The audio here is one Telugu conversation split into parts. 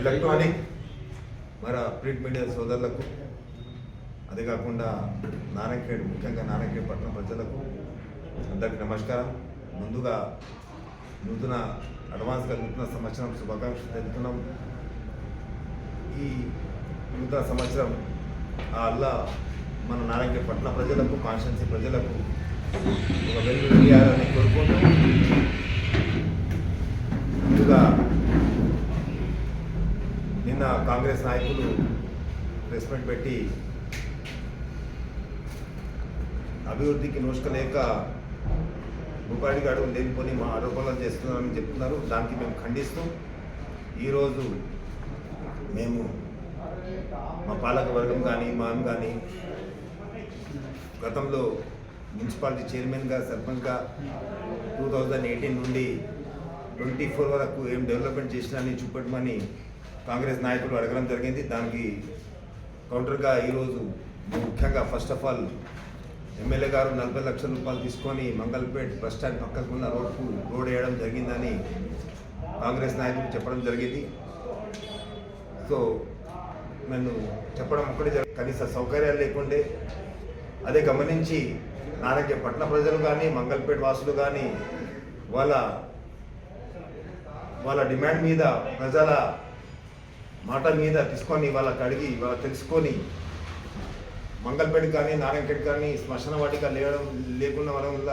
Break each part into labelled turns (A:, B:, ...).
A: ఎలక్ట్రానిక్ మన ప్రింట్ మీడియా సోదరులకు అదే కాకుండా నారాయణఖేడ్ ముఖ్యంగా నారాయణఖేడ్ పట్టణ ప్రజలకు అందరికీ నమస్కారం. ముందుగా నూతన అడ్వాన్స్గా నూతన సంవత్సరం శుభాకాంక్షలు తెలుపుతున్నాం. ఈ నూతన సంవత్సరం ఆ అల్లా మన నారాయణ పట్టణ ప్రజలకు కాన్స్టిట్యున్సీ ప్రజలకు ఒక వెలుగు వెయ్యాలని కోరుకుంటూ ముందుగా నిన్న కాంగ్రెస్ నాయకులు ప్రెస్ మీట్ పెట్టి అభివృద్ధికి నోచుకోలేక భూపాడిగాడు లేనిపోని మా ఆరోపణలు చేస్తున్నామని చెప్తున్నారు. దానికి మేము ఖండిస్తూ ఈరోజు మేము మా పాలక వర్గం కానీ మా కానీ గతంలో మున్సిపాలిటీ చైర్మన్గా సర్పంచ్గా టూ థౌజండ్ ఎయిటీన్ నుండి ట్వంటీ ఫోర్ వరకు ఏం డెవలప్మెంట్ చేసినా చూపెట్టమని కాంగ్రెస్ నాయకులు అడగడం జరిగింది. దానికి కౌంటర్గా ఈరోజు ముఖ్యంగా ఫస్ట్ ఆఫ్ ఆల్ ఎమ్మెల్యే గారు నలభై లక్షల రూపాయలు తీసుకొని మంగళపేట్ బస్ స్టాండ్ పక్కకున్న రోడ్కు రోడ్ వేయడం జరిగిందని కాంగ్రెస్ నాయకులు చెప్పడం జరిగింది. సో నేను చెప్పడం ఒక్కటే కనీస సౌకర్యాలు లేకుండే అదే గమనించి నారాయణ పట్టణ ప్రజలు కానీ మంగళపేట వాసులు కానీ వాళ్ళ వాళ్ళ డిమాండ్ మీద ప్రజల మాట మీద తీసుకొని వాళ్ళకి అడిగి వాళ్ళకి తెలుసుకొని మంగళపేట కానీ నారాయణపేట కానీ శ్మశాన వాటిక లేవడం లేకుండా వాళ్ళ వల్ల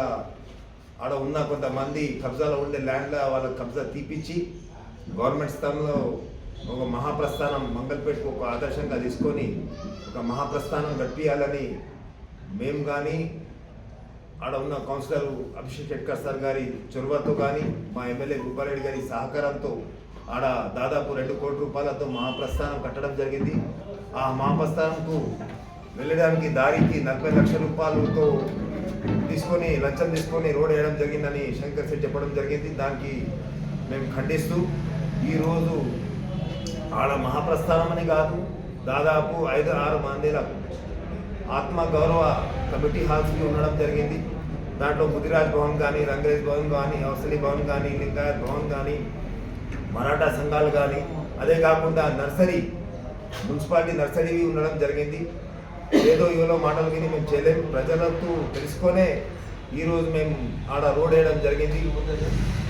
A: ఆడ ఉన్న కొంతమంది కబ్జాలో ఉండే ల్యాండ్లో వాళ్ళ కబ్జా తీపిచ్చి గవర్నమెంట్ స్థానంలో ఒక మహాప్రస్థానం మంగళపేటకు ఒక ఆదర్శంగా తీసుకొని ఒక మహాప్రస్థానం గడిపియాలని మేము కానీ ఆడ ఉన్న కౌన్సిలర్ అభిషేక్ షెట్కర్ సార్ గారి చొరవతో కానీ మా ఎమ్మెల్యే గుబ్బారెడ్డి గారి సహకారంతో ఆడ దాదాపు రెండు కోట్ల రూపాయలతో మహాప్రస్థానం కట్టడం జరిగింది. ఆ మహాప్రస్థానంకు వెళ్ళడానికి దారికి నలభై లక్షల రూపాయలతో తీసుకొని లంచం తీసుకొని రోడ్ వేయడం జరిగిందని శంకర్ సెట్ చెప్పడం జరిగింది. దానికి మేము ఖండిస్తూ ఈరోజు ఆడ మహాప్రస్థానం అని కాదు దాదాపు ఐదు ఆరు మందిల ఆత్మ గౌరవ కమిటీ హాల్స్కి ఉండడం జరిగింది. దాంట్లో ముదిరాజ్ భవన్ కానీ రంగరేజ్ భవన్ కానీ అవసలి భవన్ కానీ లింగాయత్ భవన్ కానీ మరాఠా సంఘాలు కానీ అదే కాకుండా నర్సరీ మున్సిపాలిటీ నర్సరీ ఉండడం జరిగింది. ఏదో ఇవలో మాటలు విని మేము చేయలేము ప్రజలకు తెలుసుకొనే ఈరోజు మేము ఆడ రోడ్ వేయడం జరిగింది.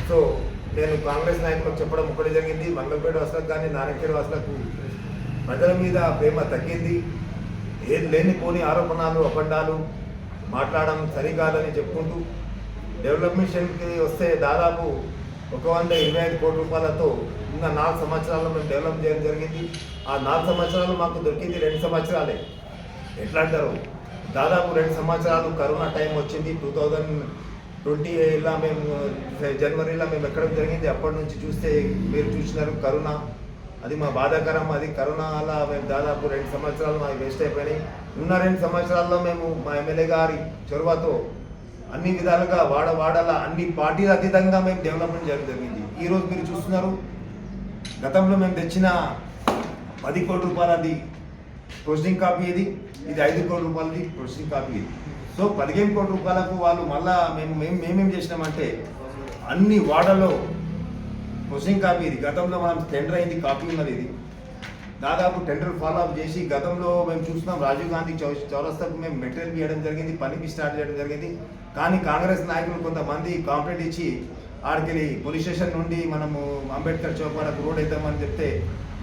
A: సో నేను కాంగ్రెస్ నాయకులకు చెప్పడం ఒకటి జరిగింది. మంగళపేట వసలకు కానీ నారాయణపేట వసలకు ప్రజల మీద ప్రేమ తగ్గింది. ఏది లేనిపోని ఆరోపణలు అపండాలు మాట్లాడడం సరికాదని చెప్పుకుంటూ డెవలప్మెంట్కి వస్తే దాదాపు ఒక వంద ఇరవై ఐదు కోట్ల రూపాయలతో ఉన్న నాలుగు సంవత్సరాల్లో మేము డెవలప్ చేయడం జరిగింది. ఆ నాలుగు సంవత్సరాలు మాకు దొరికింది రెండు సంవత్సరాలే. ఎట్లా అంటారు? దాదాపు రెండు సంవత్సరాలు కరోనా టైం వచ్చింది. టూ థౌజండ్ ట్వంటీ ఇలా మేము జనవరిలో మేము ఎక్కడ జరిగింది. అప్పటి నుంచి చూస్తే మీరు చూసినారు కరోనా. అది మా బాధాకరం. అది కరోనా అలా మేము దాదాపు రెండు సంవత్సరాలు మాకు వేస్ట్ అయిపోయినాయి. ఉన్న రెండు సంవత్సరాల్లో మేము మా ఎమ్మెల్యే గారి చొరవతో అన్ని విధాలుగా వాడ వాడల అన్ని పార్టీల అతీతంగా మేము డెవలప్మెంట్ చేయడం జరిగింది. ఈరోజు మీరు చూస్తున్నారు గతంలో మేము తెచ్చిన పది కోట్ల రూపాయలది ప్రొసెసింగ్ కాపీ ఇది ఇది ఐదు కోట్ల రూపాయలది ప్రొసెసింగ్ కాపీ ఇది సో పదిహేను కోట్ల రూపాయలకు వాళ్ళు మళ్ళా మేము మేము మేమేం చేసినామంటే అన్ని వాడలో ప్రొసెసింగ్ కాపీ ఇది గతంలో మనం టెండర్ అయింది కాపీ ఉన్నది ఇది దాదాపు టెండర్ ఫాలో అప్ చేసి గతంలో మేము చూస్తున్నాం రాజీవ్ గాంధీ చౌ చౌరస్తాకు మేము మెటీరియల్ ఇవ్వడం జరిగింది పనికి స్టార్ట్ చేయడం జరిగింది. కానీ కాంగ్రెస్ నాయకులు కొంతమంది కాంప్లైంట్ ఇచ్చి ఆడికెళ్ళి పోలీస్ స్టేషన్ నుండి మనము అంబేద్కర్ చౌక్ వరకు రోడ్ వేద్దామని చెప్తే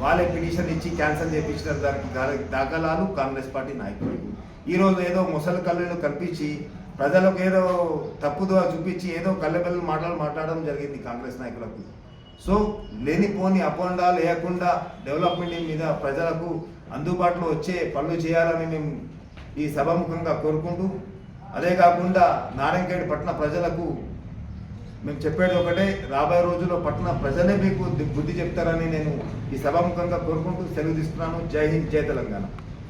A: వాళ్ళే పిటిషన్ ఇచ్చి క్యాన్సిల్ చేయించినారు దానికి దాఖలాలు కాంగ్రెస్ పార్టీ నాయకులు. ఈరోజు ఏదో ముసలి కళ్ళు కల్పించి ప్రజలకు ఏదో తప్పుదో చూపించి ఏదో కళ్ళబెల్లు మాటలు మాట్లాడడం జరిగింది కాంగ్రెస్ నాయకులకు. సో లేనిపోని అపోండాలు లేకుండా డెవలప్మెంట్ మీద ప్రజలకు అందుబాటులో వచ్చే పనులు చేయాలని మేము ఈ సభాముఖంగా కోరుకుంటూ అదే కాకుండా నారాయణఖేడ్ పట్టణ ప్రజలకు మేము చెప్పేది ఒకటే రాబోయే రోజుల్లో పట్టణ ప్రజలే మీకు బుద్ధి చెప్తారని నేను ఈ సభాముఖంగా కోరుకుంటూ సెలవు తీసుకున్నాను. జై హింద్ జై తెలంగాణ.